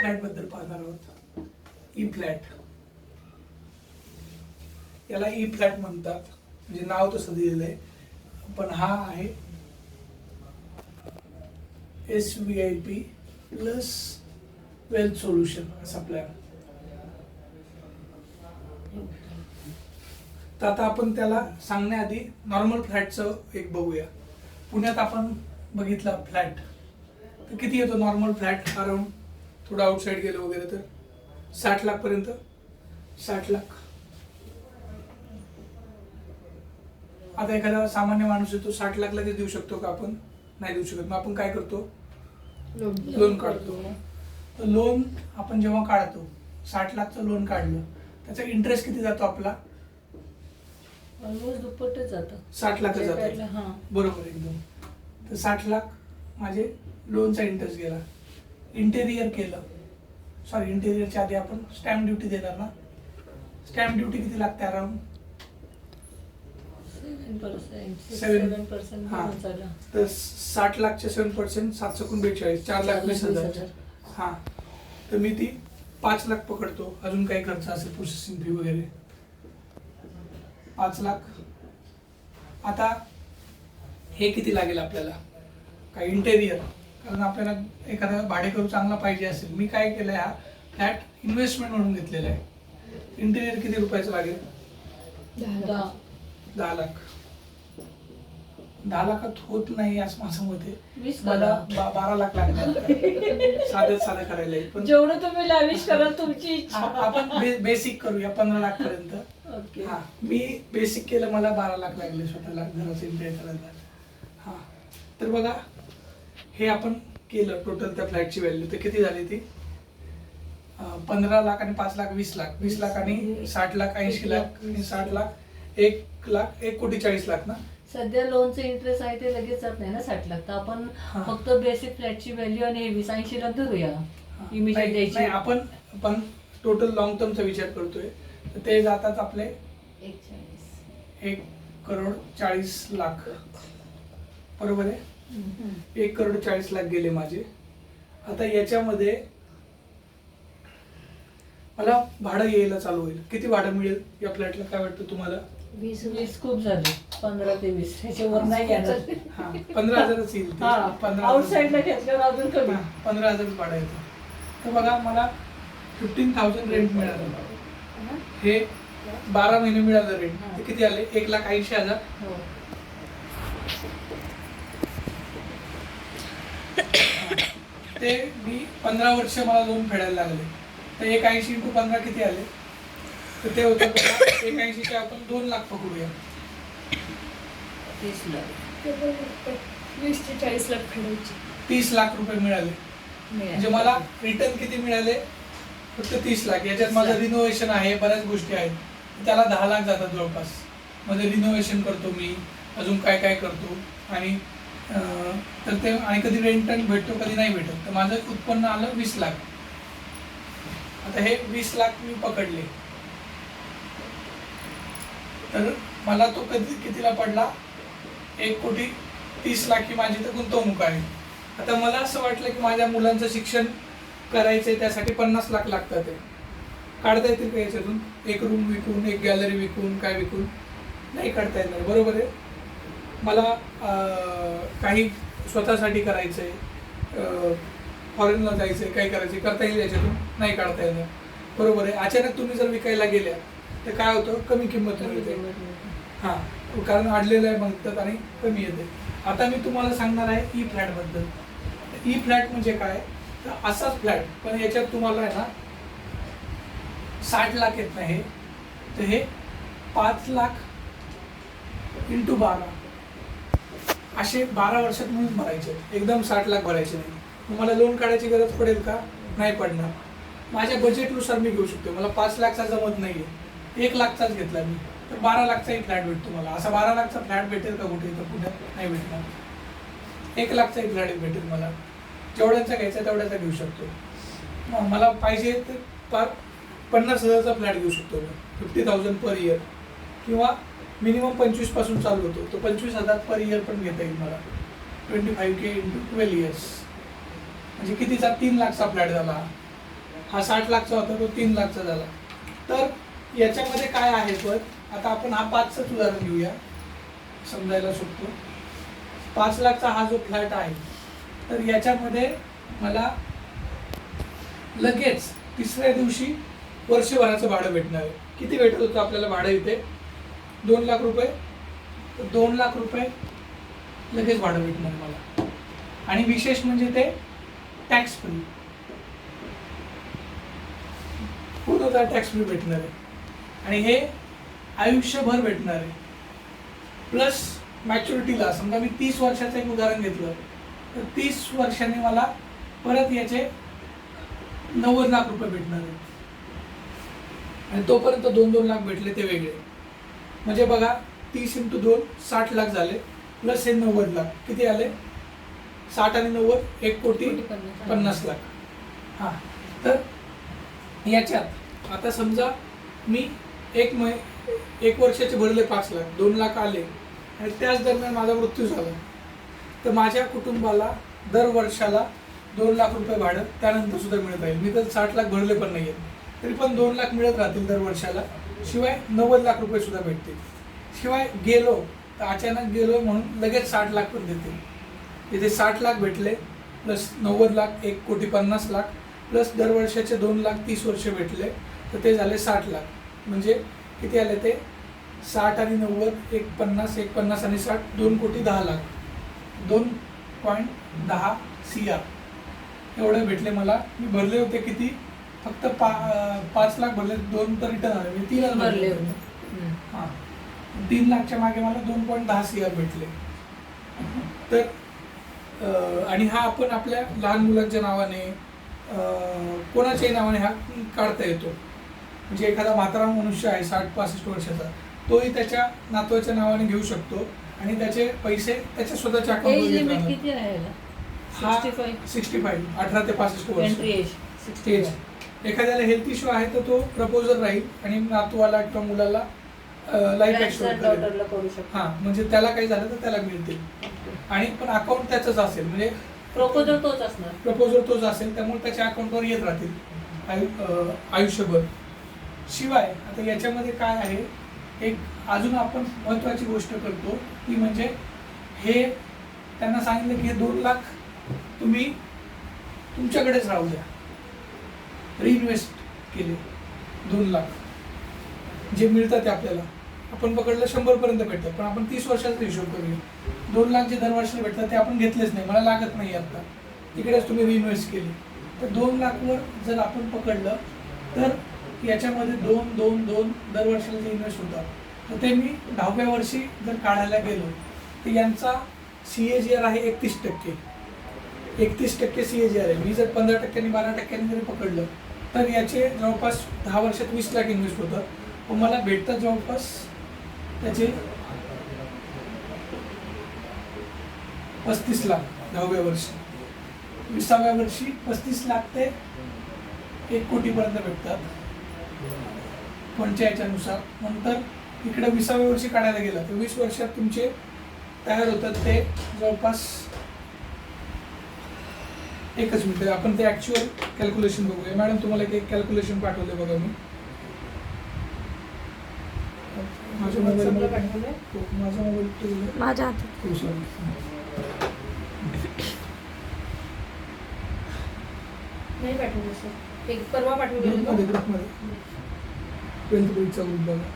फ्लॅटबद्दल पाहणार आहोत. E flat. याला ई फ्लॅट म्हणतात. म्हणजे नाव तसं दिलेलं आहे. पण हा आहे S V I P plus wealth solution असा प्लॅन तर आता आपण त्याला सांगण्याआधी नॉर्मल फ्लॅटचं एक बघूया. पुण्यात आपण बघितला फ्लॅट तर किती येतो नॉर्मल फ्लॅट अराउंड थोडं आउटसाईड गेलं वगैरे तर. साठ लाख पर्यंत. साठ लाख. आता एखादा सामान्य माणूस आहे तो साठ लाख लगेच देऊ शकतो का आपण? नाही देऊ शकत. मग आपण काय करतो? लोन काढतो. तर लोन आपण जेव्हा काढतो साठ लाखचं लोन काढलं त्याचा इंटरेस्ट किती जातो आपला? ऑलमोस्ट दुप्पटच जातं. साठ लाख जाते. बरोबर एकदम. तर साठ लाख माझे लोनचा इंटरेस्ट गेला. इंटेरियर केलं. सॉरी इंटेरियरच्या आधी आपण स्टॅम्प ड्युटी देणार ना? स्टॅम्प ड्युटी किती लागते अराउंड सेवन पर्सेंट हा. तर साठ लाखचे सेवन पर्सेंट सात सकून बेचाळीस चार लाख वीस हजार. हां. तर मी ती पाच लाख पकडतो. अजून काही खर्च असेल प्रोसेसिंग फी वगैरे. पाच लाख. आता हे किती लागेल आपल्याला? काय इंटेरियर कारण आपल्याला एखादा भाडेकरू चांगला पाहिजे असेल मी काय केलं हा? फ्लॅट इन्व्हेस्टमेंट म्हणून घेतलेला आहे. इंटेरियर किती रुपयाचं लागेल? दहा लाख. दहा. लाखात होत नाही असं माझं मत आहे. वीस मला बा- बारा लाख लागणार साधं साधं करायला. पण जेवढं तुम्ही लाविश कराल तुमची आ- आपण बेसिक करूया पंधरा लाख पर्यंत. ओके. हा मी बेसिक केलं मला बारा लाख लागले स्वतःला घराचं इंटेरियर करायला. हा. तर बघा हे आपण केलं टोटल त्या फ्लॅटची व्हॅल्यू तर किती झाली ती? पंधरा लाख आणि पाच लाख वीस लाख. वीस लाख आणि साठ लाख ऐंशी लाख आणि साठ लाख. एक लाख एक कोटी चाळीस लाख ना? सध्या लोनचं इंटरेस्ट आहे ते लगेच जात नाही ना साठ लाख. तर आपण. फक्त बेसिक फ्लॅटची व्हॅल्यू आणि वीस ऐंशी लाख धरूया. इमिजिएट द्यायची. आपण पण टोटल लॉंग टर्मचा विचार करतोय. तर ते जातात आपले एक चाळीस एक करोड चाळीस लाख. बरोबर आहे. एक करोड चाळीस लाख गेले माझे. आता याच्यामध्ये मला भाडं यायला चालू होईल. किती भाडं मिळेल या फ्लॅटला? काय वाटतं तुम्हाला? वीस वीस खूप झाले. पंधरा ते वीस. त्याच्यावर नाही घेणार हा. पंधरा हजारच येईल ते. हा पंधरा आउटसाईडला हजार. घेतल्यावर अजून कमी. हा, पंधरा हजारच भाडं येतं. तर बघा मला फिफ्टीन थाउजंड रेंट मिळालं. हे? बारा महिने मिळालं रेंट ते किती आले? एक लाख ऐंशी हजार. हो. ते मी पंधरा वर्ष मला लोन फेडायला लागले. तर एक ऐंशी इंटू पंधरा किती आले? तर ते होतं एक ऐंशीचे आपण दोन लाख पकडूया. तीस लाख. वीस ते चाळीस लाख फेडायची. तीस लाख रुपये मिळाले. म्हणजे मला रिटर्न किती मिळाले? फक्त तीस लाख. याच्यात माझं रिनोव्हेशन आहे बऱ्याच गोष्टी आहेत. त्याला दहा लाख जातात जवळपास. मध्ये रिनोव्हेशन करतो मी अजून काय काय करतो? आणि तर ते आणि कधी रेंटन भेटतो कधी नाही भेटत. तर माझं उत्पन्न आलं वीस लाख. आता हे वीस लाख मी पकडले. तर मला तो कधी कितीला पडला? एक कोटी तीस लाख ही माझी तर गुंतवणूक आहे. आता मला असं वाटलं की माझ्या मुलांचं शिक्षण करायचंय त्यासाठी पन्नास लाख लागतात ते. काढता येतील का याच्यातून? एक रूम विकून एक गॅलरी विकून काय विकून? नाही काढता येणार. बरोबर आहे? मला काही स्वतःसाठी करायचं आहे फॉरेनला जायचं आहे काही करायचं आहे करता येईल याच्यातून? नाही काढता येणार. बरोबर आहे. अचानक तुम्ही जर विकायला गेल्या तर काय होतं? कमी किंमत मिळते. हां. कारण अडलेलं आहे म्हणतात आणि कमी येते. आता मी तुम्हाला सांगणार आहे ई फ्लॅटबद्दल. ई फ्लॅट म्हणजे काय? तर असाच फ्लॅट पण याच्यात तुम्हाला आहे ना साठ लाख येत नाही तर हे पाच लाख इंटू बारा. असे बारा वर्षात म्हणून भरायचे. एकदम साठ लाख भरायचे नाही तुम्हाला लोन काढायची गरज पडेल का? नाही पडणार. माझ्या बजेटनुसार मी घेऊ शकतो. मला पाच लाखचा जमत नाही आहे एक लाखचाच घेतला मी. तर बारा लाखचाही फ्लॅट भेटतो मला. असा बारा लाखचा फ्लॅट भेटेल का कुठे? तर कुठे? नाही भेटणार. एक लाखचाही फ्लॅट भेटेल मला. जेवढ्याचा घ्यायचा तेवढ्याचा घेऊ शकतो. मला पाहिजे तर पार पन्नास हजारचा फ्लॅट घेऊ शकतो मी. फिफ्टी थाउजंड पर इयर किंवा मिनिमम पंचवीसपासून चालू होतो. तो पंचवीस हजार पर इयर पण घेता येईल मला. Twenty five K into twelve years म्हणजे कितीचा? तीन लाखचा फ्लॅट झाला. हा साठ लाखचा होता तो तीन लाखचा झाला. तर याच्यामध्ये काय आहे पण आता आपण हा पाचच उदाहरण घेऊया. समजायला शकतो पाच लाखचा हा जो फ्लॅट आहे तर याच्यामध्ये मला लगेच तिसऱ्या दिवशी वर्षभराचं भाडं भेटणार आहे. किती भेटत होतं आपल्याला भाडं इथे? दोन लाख रुपये तर दोन लाख रुपये लगेच भाडं भेटणार मला आणि विशेष म्हणजे ते टॅक्स फ्री पूर्णतः टॅक्स फ्री भेटणार आहे. आणि हे आयुष्यभर भेटणार आहे. प्लस मॅच्युरिटीला समजा मी तीस वर्षाचं एक उदाहरण घेतलं तर तीस वर्षाने मला परत याचे नव्वद लाख रुपये भेटणार आहेत आणि तोपर्यंत दोन दोन लाख भेटले ते वेगळे. म्हणजे बघा तीस इंटू दोन साठ लाख झाले. प्लस हे नव्वद लाख. किती आले? साठ आणि नव्वद एक कोटी. पन्नास लाख. हां. तर याच्यात आता समजा मी एक मै एक वर्षाचे भरले पाच लाख दोन लाख आले. आणि त्याच दरम्यान माझा मृत्यू झाला. तर माझ्या कुटुंबाला दर वर्षाला दोन लाख रुपये भाडं त्यानंतर सुद्धा मिळत राहील मी तर साठ लाख भरले पण नाही आहेत तरी पण दोन लाख मिळत राहतील दर वर्षाला. शिवाय नव्वद लाख रुपये सुद्धा भेटतील. शिवाय गेलो तर अचानक गेलो म्हणून लगेच साठ लाख पण देतील. इथे साठ लाख भेटले प्लस नव्वद लाख एक कोटी पन्नास लाख प्लस दरवर्षाचे दोन लाख तीस वर्ष भेटले तर ते झाले साठ लाख. म्हणजे किती आले ते? साठ आणि नव्वद एक पन्नास एक पन्नास आणि साठ दोन कोटी दहा लाख. दोन पॉईंट दहा सी आर. एवढे भेटले मला. मी भरले होते किती? फक्त पा पाच लाख भरले दोन तर रिटर्न आले. मी तीनच भरले होते. हम्म. हां. तीन लाखच्या मागे मला दोन पॉईंट दहा सी आर भेटले. तर आणि हा आपण आपल्या लहान मुलांच्या नावाने कोणाच्याही नावाने हा काढता येतो. म्हणजे एखादा म्हातारा मनुष्य आहे साठ पासष्ट वर्षाचा तोही त्याच्या नातवाच्या नावाने घेऊ शकतो आणि त्याचे पैसे त्याच्या स्वतःच्या एज राहिला? हा सिक्स्टी फाईव्ह अठरा ते पासष्ट वर्ष. एज सिक्स्टी तेच एखाद्याला हेल्थ इश्यू आहे तर तो प्रपोजल राहील आणि नातवाला किंवा मुलाला लाईफ शकतो. हां म्हणजे त्याला काही झालं तर त्याला मिळतील. आणि पण अकाउंट त्याचंच असेल म्हणजे प्रपोजल तोच असणार. प्रपोजल तोच असेल त्यामुळे त्याच्या अकाउंटवर येत राहतील. आयुष्यभर. शिवाय आता याच्यामध्ये काय आहे एक अजून आपण महत्त्वाची गोष्ट करतो ती म्हणजे हे त्यांना सांगितलं की हे दोन लाख तुम्ही तुमच्याकडेच राहू द्या. रिइन्व्हेस्ट केले. दोन लाख. जे मिळतात ते आपल्याला. आपण पकडलं शंभरपर्यंत भेटतात. पण आपण तीस वर्षाचा हिशोब करूया. दोन लाख जे दरवर्षी भेटतात ते आपण घेतलेच नाही. मला लागत नाही आता. तिकडेच तुम्ही रिइन्व्हेस्ट केले. तर दोन लाखवर जर आपण पकडलं तर याच्यामध्ये दोन दोन दोन दरवर्षाला जे इन्व्हेस्ट होतात तर ते मी दहाव्या वर्षी जर काढायला गेलो तर यांचा सी ए जी आर आहे एकतीस टक्के. एकतीस टक्के सी ए जी आर आहे. मी जर पंधरा टक्क्यांनी बारा टक्क्यांनी जरी पकडलं तर याचे जवळपास दहा वर्षात वीस लाख इन्व्हेस्ट होतं. पण मला भेटतात जवळपास त्याचे पस्तीस लाख दहाव्या वर्षी. विसाव्या वर्षी पस्तीस लाख ते एक कोटीपर्यंत भेटतात. कोणत्या याच्यानुसार नंतर इकडे विसाव्या वर्षी काढायला गेला तर वीस वर्षात तुमचे तयार होतात ते जवळपास एकच मिनिट आपण ते ॲक्च्युअल कॅल्क्युलेशन बघूया. मॅडम तुम्हाला एक कॅल्क्युलेशन पाठवले बघा मी. माझ्या मोबाईल? माझा मोबाईल माझ्या नाही पाठवलं सर एक परवा पाठवलेलं ग्रुपमध्ये का? ग्रुपमध्ये ट्वेल्थ ग्रेडचा ग्रुप बघा.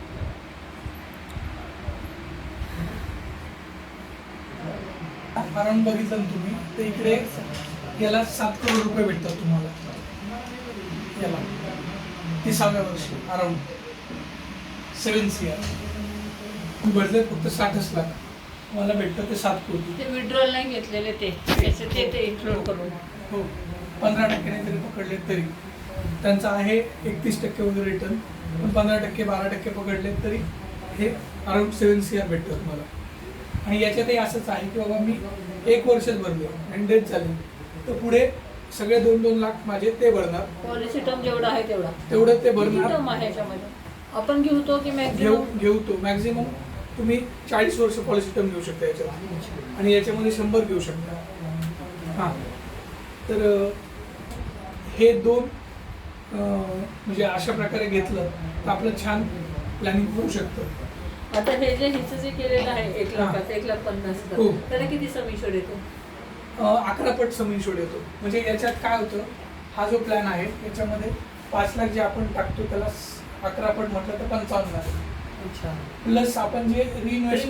अराउंड बघितलं तुम्ही तर इकडे याला सात करोड रुपये भेटतात तुम्हाला. याला. तिसाव्या वर्षी अराउंड सेवन सी आर भरले फक्त साठच लाख. मला भेटतं ते सात कोटी. ते विड्रॉल नाही घेतलेले ते. त्याचे ते ते इन्क्लूड करून. हो. पंधरा टक्क्याने जरी पकडले तरी. त्यांचं आहे एकतीस टक्के वगैरे रिटर्न पण पंधरा टक्के बारा टक्के पकडले तरी हे अराउंड सेवन सी आर भेटतं तुम्हाला आणि याच्यातही असंच आहे की बाबा मी एक वर्षच भरले. आणि डेथ झाली. तर पुढे सगळे दोन दोन लाख माझे ते भरणार. पॉलिसी टर्म जेवढा आहे तेवढा. तेवढं ते भरणार. टर्म आहे याच्यामध्ये? आपण घेऊ तो की घेऊ मॅक्झिमम घेऊ तो. मॅक्झिमम तुम्ही चाळीस वर्ष पॉलिसी टर्म घेऊ शकता याच्यात आणि याच्यामध्ये शंभर घेऊ शकता. हां. तर अं, हे दोन अं, म्हणजे अशा प्रकारे घेतलं तर आपलं छान प्लॅनिंग होऊ शकतं. आता हे जे हिचं जे केलेलं आहे एक. लाखाचं एक लाख पन्नास हो. हजार त्याला किती समिशोड येतो अकरा पट समिनशोड येतो म्हणजे याच्यात काय होतं हा जो प्लॅन आहे याच्यामध्ये पाच लाख जे आपण टाकतो त्याला अकरा पट म्हटलं तर पंचावन्न लाख. अच्छा. प्लस आपण जे रिइन्व्हेस्ट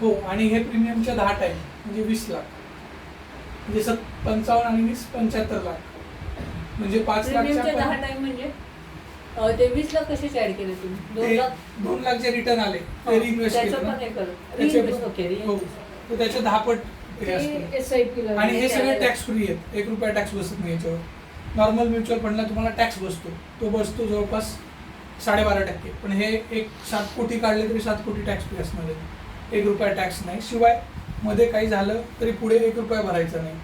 हो आणि हे प्रीमियमच्या दहा टाईम म्हणजे वीस लाख. म्हणजे सत पंचावन्न आणि वीस पंच्याहत्तर लाख. म्हणजे पाच प्रीमियमचे दहा लाखच्या टाइम म्हणजे ते वीस लाख कशाचे ऍड केले तुम्ही? दोन लाख? दोन लाख जे रिटर्न आले ते रिइन्व्हेस्ट त्याचं. हे त्याचे दहा पट असते. आणि हे सगळे टॅक्स फ्री आहेत. एक रुपया टॅक्स बसत नाही याच्यावर. नॉर्मल म्युच्युअल फंडला तुम्हाला टॅक्स बसतो. तो बसतो जवळपास साडेबारा टक्के. पण हे एक सात कोटी काढले तरी सात कोटी टॅक्स फ्री असणार आहे. एक रुपया टॅक्स नाही. शिवायमध्ये काही झालं तरी पुढे एक रुपया भरायचा नाही.